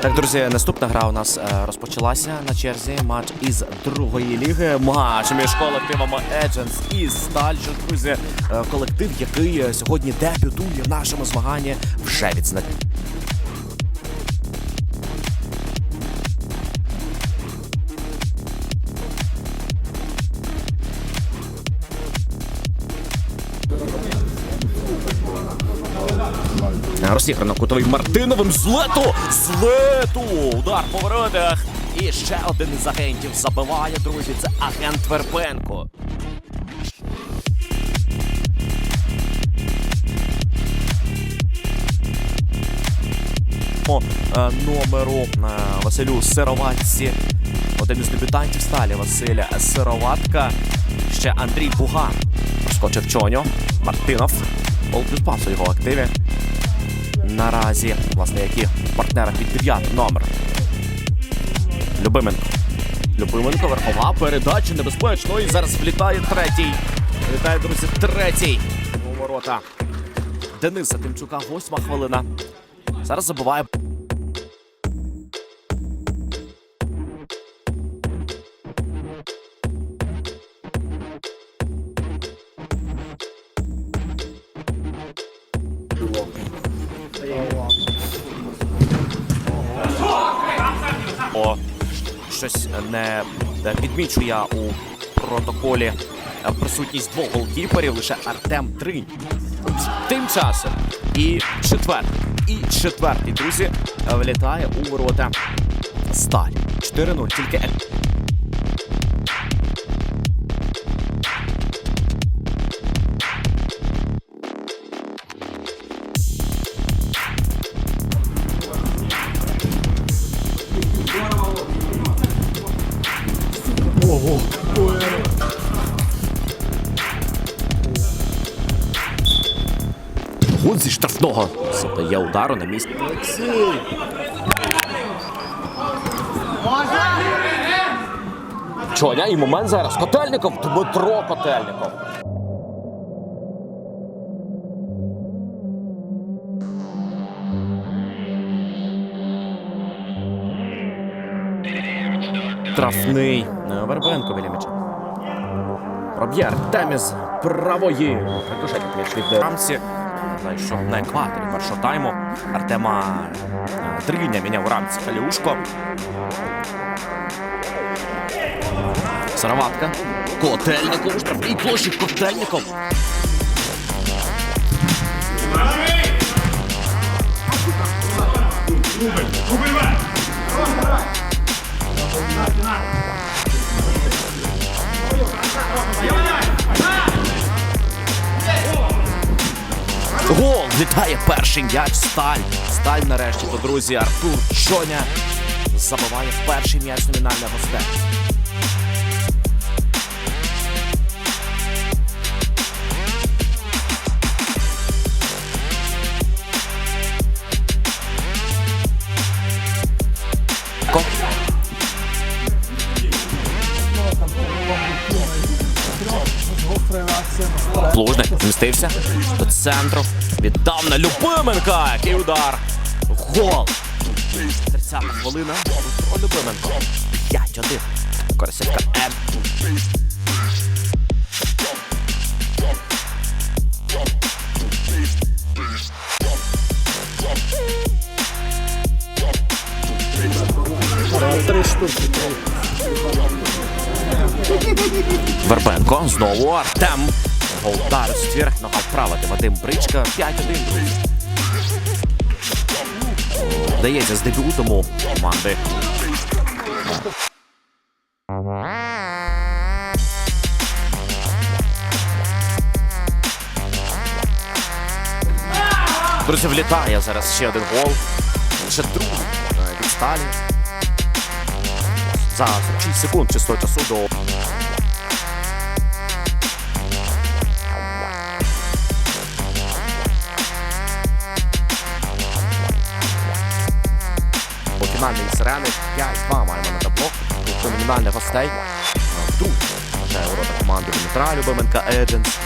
Так, друзі, наступна гра у нас е, розпочалася на черзі. Матч із другої ліги. Матч між колективами Agents і Стальжо. Друзі, е, колектив, який е, сьогодні дебютує в нашому змаганні, вже відзна... Розіграно кутовий Мартиновим з лету! З лету! Удар по воротах! І ще один із агентів забиває, друзі. Це агент Вербенко. Е, номеру е, Василю Сироватці. Один із дебютантів сталі Василя Сироватка. Ще Андрій Буган. Проскочив Чоньо. Мартинов. Гол плюс пас у його активі. Наразі, власне, які партнера під дев'ятий номер. Любименко. Любименко, верхова передача небезпечно. І зараз влітає третій. Влітає, друзі, третій. У ворота. Дениса Тимчука, восьма хвилина. Зараз забуває. О, щось не відмічу я у протоколі е, присутність двох голкіперів, лише Артем Тринь. Тим часом і четвертий, і четвертий, друзі, влітає у ворота Сталь. 4-0, тільки Гуд зі штрафного. Завдає удару на місці. Чоня і момент зараз. Котельников, Дмитро Котельников. Трафний е, Вербенко біля м'яча. Роб'єр Теміз правої. Рикошетів м'яч від рамці. Знаю, що на екваторі першого тайму Артема е, міняв рамці Каліушко. Сараватка. Котельников. у Штрафній площі Котельников. Гол! Літає перший м'яч. Сталь. Сталь нарешті. То, друзі, Артур Чоня забиває перший м'яч номінального гостей. Плужник змістився до центру. Віддав на Любименка. Який удар. Гол. 30 хвилина. О, Любименко. 5-1. Коросівка М. Вербенко. Знову Артем. Голдар ствір. Нога вправа. Вадим Бричка. 5-1, друзі. Вдається з дебютом у команди. Друзі, влітає зараз ще один гол. Ще другий від сталі. За 6 секунд чистого часу до По фінальної сирени 5-2 маємо на табло. Тут номінальних гостей. Вдруг вважає ворота команди Дмитра Любименка Едженс.